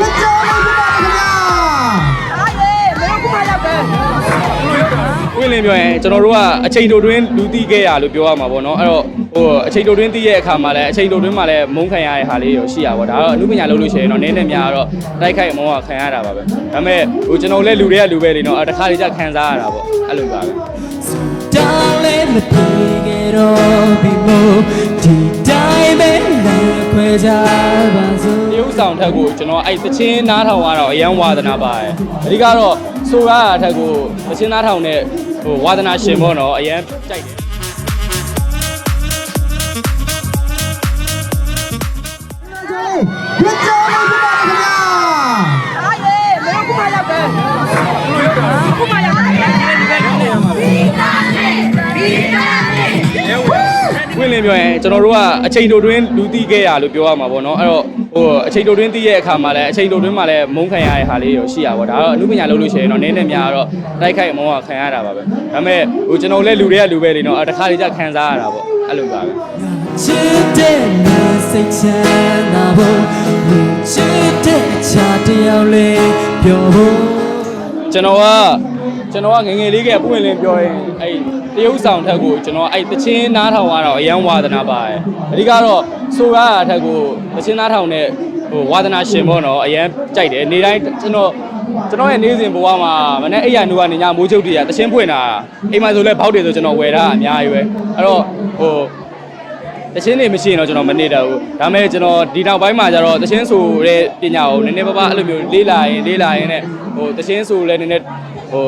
လက်ချောင်းလေးဖြစ်ပါခင်ဗျာဝင်းလင်းပြောရင်ကျွန်တော်တို့ကအချိန်တိုတွင်းလူတီးခဲ့ရလို့ပြောရမှာပေါ့နော်အဲ့တော့ဟိုအချိန်တိုတွင်းတီးရဲ့အခါမှာလည်းအချိန်တိုတွင်းမှာလည်းမုန်းခံရတဲ့ဟာလေးရောရှိရပါတော့ဒါတော့အမှုပညာလုပ်လို့ရှိရင်တော့နည်းနည်းများတော့တိုက်ခိုက်မုန်းကခံရတာပါပဲဒါပေမဲ့ဟိုကျွန်တော်လည်းလူတွေကလူပဲလေနော်အဲ့တစ်ခါလေးကြခံစားရတာပေါ့အဲ့လိုပါပဲ Darling မပြေခဲ့တော့ဒီမို့ဒီတိုင်းပဲလ ထက်ကိုကျွန်တော်အဲ့သချင်းနားထောင်ရတော့အရန်ဝါသနာပါတယ်အဓိကတော့ဆိုရတာထက်ကိုသချင်းနားထောင်တဲ့ဟိုဝါသနာရှင်ပေါ့နော်အရန်ကြိုက်တယ် ဝင်းလင်းပြောရင်ကျွန်တော်တို့ကအချိန်တိုတွင်းလူတီးခဲ့ရလို့ပြောရမှာပေါ့နော်အဲ့တော့ဟိုအချိန်တိုတွင်းတီးရဲ့အခါမှာလည်းအချိန်တိုတွင်းမှာလည်းမုန်းခံရတဲ့ဟာလေးရောရှိရပါတော့ဒါတော့အမှုပညာလုပ်လို့ရှိရင်တော့နည်းနည်းများတော့တိုက်ခိုက်မုန်းကခံရတာပါပဲဒါပေမဲ့ဟိုကျွန်တော်လည်းလူတွေကလူပဲလေနော်အဲ့တစ်ခါလေးကြခံစားရတာပေါ့အဲ့လိုပါပဲချစ်တဲ့နာစိတ်ချမ်းသာဖို့ချစ်တဲ့ချာတယောက်လေးပြောဖို့ကျွန်တော်က ကျွန်တော်ကငယ်ငယ်လေးကပွင့်လင်းပြောရင်အဲ့တရုပ်ဆောင်ထက်ကိုကျွန်တော်အဲ့တချင်းနားထောင်ရတော့အရန်ဝါသနာပါတယ်အဓိကတော့ဆိုရတာထက်ကိုတချင်းနားထောင်တဲ့ဟိုဝါသနာရှင်ပေါ့နော်အရန်ကြိုက်တယ်နေတိုင်းကျွန်တော်ကျွန်တော်ရဲ့နေ့စဉ်ဘဝမှာမနေ့အိယာနူကနေညမိုးချုပ်တည်းကတချင်းဖွင့်တာအိမ်မှာဆိုလဲဘောက်တယ်ဆိုကျွန်တော်ဝယ်တာအများကြီးပဲအဲ့တော့ဟိုတချင်းနေမရှိရင်တော့ကျွန်တော်မနေတော့ဘူးဒါပေမဲ့ကျွန်တော်ဒီနောက်ပိုင်းမှာကျတော့တချင်းဆိုတဲ့ပညာကိုနည်းနည်းပါးပါးအဲ့လိုမျိုးလေးလာရင်လေးလာရင်နဲ့ဟိုတချင်းဆိုလည်းနည်းနည်းဟို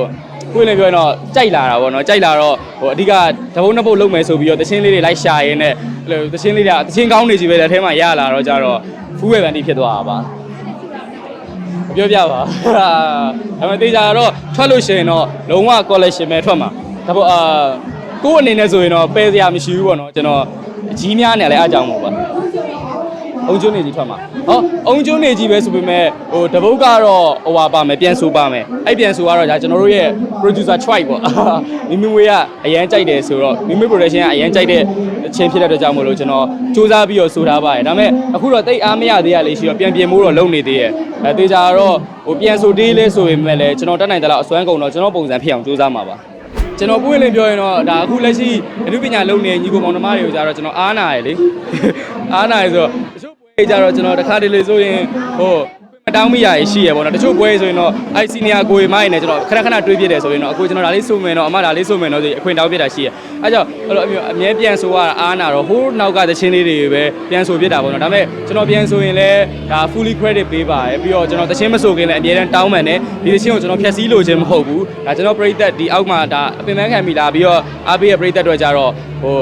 ကိုယ်လည်းပြောရင်တော့ကြိုက်လာတာပေါ့နော်ကြိုက်လာတော့ဟိုအဓိကတပုတ်နှစ်ပုတ်လုံးမယ်ဆိုပြီးတော့တချင်းလေးတွေလိုက်ရှာရင်းနဲ့အဲ့လိုတချင်းလေးတွေကတချင်းကောင်းနေကြီးပဲလက်ထဲမှာရလာတော့ကြတော့ဖူးဝယ်ပန်တီဖြစ်သွားတာပါမပြောပြပါဒါပေမဲ့တေချာတော့ထွက်လို့ရှိရင်တော့လုံးဝ collection ပဲထွက်မှာဒါပေါ့အာကိုယ့်အနေနဲ့ဆိုရင်တော့ပယ်စရာမရှိဘူးပေါ့နော်ကျွန်တော်အကြီးများနဲ့လည်းအားကြောင့်မို့ပါ အုံကျွန်းနေကြီးထွက်မှာဟောအုံကျွန်းနေကြီးပဲဆိုပေမဲ့ဟိုတပုတ်ကတော့ဟိုပါပါမယ်ပြန်ဆိုပါမယ်အဲ့ပြန်ဆိုကတော့ဒါကျွန်တော်တို့ရဲ့ producer choice ပေါ့မိမိမွေးကအရန်ကြိုက်တယ်ဆိုတော့မိမိ production ကအရန်ကြိုက်တဲ့အချင်းဖြစ်တဲ့အတွက်ကြောင့်မို့လို့ကျွန်တော်စူးစမ်းပြီးတော့ဆိုထားပါတယ်ဒါပေမဲ့အခုတော့တိတ်အားမရသေးရလေးရှိတော့ပြန်ပြင်မိုးတော့လုံနေသေးရဲ့အဲတေချာတော့ဟိုပြန်ဆိုသေးလဲဆိုပေမဲ့လည်းကျွန်တော်တက်နိုင်တဲ့လောက်အစွမ်းကုန်တော့ကျွန်တော်ပုံစံဖြစ်အောင်စူးစမ်းမှာပါကျွန်တော်ပွင့်လင်းပြောရင်တော့ဒါအခုလက်ရှိအနုပညာလုံနေညီကိုမောင်နှမတွေကိုကြတော့ကျွန်တော်အားနာရယ်လေအားနာရယ်ဆိုတော့တချို့ပွဲ ကြတော့ကျွန်တော်တစ်ခါတလေဆိုရင်ဟိုမတောင်းမိရရရှိရပေါ့နော်တချို့ပွဲဆိုရင်တော့အိုက်စီနီယာကိုရီမိုင်းနဲ့ကျွန်တော်ခဏခဏတွေးပြတယ်ဆိုရင်တော့အခုကျွန်တော်ဒါလေးစုံမယ်တော့အမဒါလေးစုံမယ်တော့ဆိုအခွင့်တောင်းပြတာရှိရအဲကြောင့်အဲ့လိုအမျိုးအမြဲပြန်ဆိုရအားနာတော့ဟိုးနောက်ကသချင်းလေးတွေပဲပြန်ဆိုပြတာပေါ့နော်ဒါပေမဲ့ကျွန်တော်ပြန်ဆိုရင်လည်းဒါ fully credit ပေးပါတယ်ပြီးတော့ကျွန်တော်သချင်းမဆိုခင်လည်းအမြဲတမ်းတောင်းပန်တယ်ဒီသချင်းကိုကျွန်တော်ဖြည့်ဆည်းလို့ခြင်းမဟုတ်ဘူးဒါကျွန်တော်ပရိသတ်ဒီအောက်မှာဒါအပင်ပန်းခံမိလာပြီးတော့အားပေးရပရိသတ်တွေကြတော့ဟို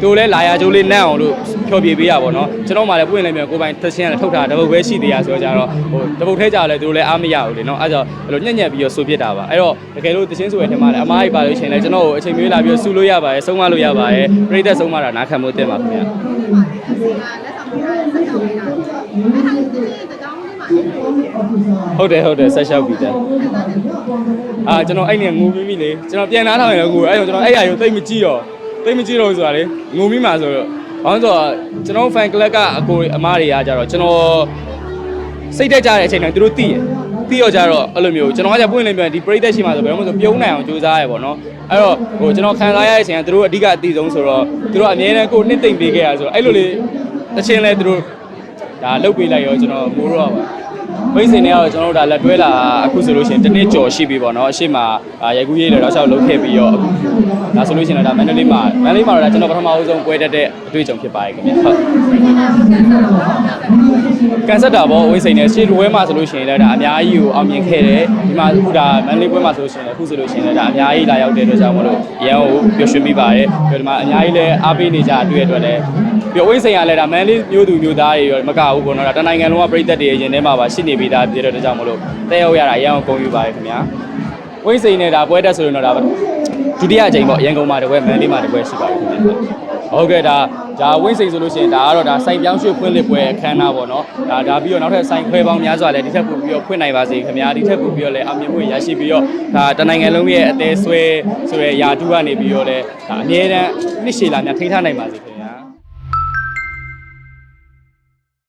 ကျိုးလဲလာရကျိုးလေးနန့်အောင်လို့ဖြောပြပေးရပါတော့ကျွန်တော်မှလည်းပွင့်လည်းမြန်ကိုယ်ပိုင်သချင်းကလည်းထုတ်တာတပုတ်ပဲရှိသေးရဆိုတော့ကြတော့ဟိုတပုတ်ထဲကြလည်းသူတို့လည်းအားမရဘူးလေနော်အဲကြောင့်အဲ့လိုညံ့ညက်ပြီးတော့ဆူပြစ်တာပါအဲ့တော့တကယ်လို့သချင်းဆိုရဲ့ထင်မှလည်းအမားကြီးပါလို့ရှိရင်လည်းကျွန်တော်ကိုအချိန်မျိုးလာပြီးတော့ဆူလို့ရပါတယ်ဆုံးမလို့ရပါတယ်ပြိသက်ဆုံးမတာနားခံမှုတင်ပါခင်ဗျာဟုတ်တယ်ဟုတ်တယ်ဆက်လျှောက်ပြီးတယ်အာကျွန်တော်အဲ့နေငိုမိမိလေကျွန်တော်ပြန်နားထောင်ရင်လည်းငိုအဲ့တော့ကျွန်တော်အဲ့အရာကိုသိမကြည့်တော့ သိမကြည့်တော့ဆိုတာလေငိုမိမှာဆိုတော့ဘာလို့ဆိုတော့ကျွန်တော် fan club ကအကိုအမားတွေကကြတော့ကျွန်တော်စိတ်တက်ကြတဲ့အချိန်တိုင်းသူတို့သိရသိရကြတော့အဲ့လိုမျိုးကျွန်တော်ကကြပွင့်လင်းပြန်ဒီပရိသတ်ရှိမှဆိုဘယ်လိုမှဆိုပြုံးနိုင်အောင်ကြိုးစားရပေါ့နော်အဲ့တော့ဟိုကျွန်တော်ခံစားရတဲ့အချိန်ကသူတို့အဓိကအတိဆုံးဆိုတော့သူတို့အမြဲတမ်းကိုနှစ်သိမ့်ပေးခဲ့ရဆိုတော့အဲ့လိုလေတချင်းလဲသူတို့ဒါလုတ်ပေးလိုက်ရောကျွန်တော်မိုးတော့ပါ ဝိတ်စင်တွေကတော့ကျွန်တော်တို့ဒါလက်တွဲလာအခုဆိုလို့ရှိရင်တစ်နှစ်ကျော်ရှိပြီပေါ့နော်အရှိမရိုက်ကူးရေးတွေတော့ရှောက်လုပ်ခဲ့ပြီးတော့ဒါဆိုလို့ရှိရင်တော့ဒါမန္တလေးမှာမန္တလေးမှာတော့ဒါကျွန်တော်ပထမအဆုံးပွဲတက်တဲ့အတွေ့အကြုံဖြစ်ပါတယ်ခင်ဗျဟုတ် ကန်ဆက်တာပေါ့ဝိတ်စိန်နဲ့ရှေ့တွဲမှာဆိုလို့ရှိရင်လည်းဒါအများကြီးကိုအောင်မြင်ခဲ့တယ်ဒီမှာအခုဒါမန္တလေးပွဲမှာဆိုလို့ရှိရင်လည်းအခုဆိုလို့ရှိရင်လည်းဒါအများကြီးလာရောက်တဲ့အတွက်ကြောင့်မလို့ရန်ကိုပျော်ရွှင်မိပါတယ်ပြီးတော့ဒီမှာအများကြီးလည်းအားပေးနေကြတဲ့အတွက်လည်းပြီးတော့ဝိတ်စိန်ကလည်းဒါမန္တလေးမျိုးသူမျိုးသားတွေရောမကဘူးပေါ့နော်ဒါတနိုင်ငံလုံးကပြည်သက်တွေရင်ထဲမှာပါရှိနေပြီးသားပြည်တဲ့အတွက်ကြောင့်မလို့တဲ့ရောက်ရတာအရန်ကိုဂုဏ်ယူပါတယ်ခင်ဗျာဝိတ်စိန်နဲ့ဒါပွဲတက်ဆိုရင်တော့ဒါဒုတိယအကြိမ်ပေါ့ရန်ကုန်မှာတစ်ပွဲမန္တလေးမှာတစ်ပွဲရှိပါတယ်ခင်ဗျာဟုတ်ကဲ့ဒါ ဒါဝင်းစိန်ဆိုလို့ရှိရင်ဒါကတော့ဒါစိုင်ပြောင်းရွှေ့ဖွင့်လှစ်ပွဲအခမ်းအနားပေါ့နော်ဒါဒါပြီးတော့နောက်ထပ်စိုင်ခွဲပေါင်းများစွာလည်းဒီထက်ပိုပြီးတော့ဖွင့်နိုင်ပါစေခင်ဗျာဒီထက်ပိုပြီးတော့လည်းအမြင်မှုရရှိပြီးတော့ဒါတနိုင်ငံလုံးရဲ့အသေးဆွဲဆိုရယ်ယာတူကနေပြီးတော့လည်းဒါအမြဲတမ်းနှစ်ရှည်လာများထိန်းထားနိုင်ပါစေခင်ဗျာ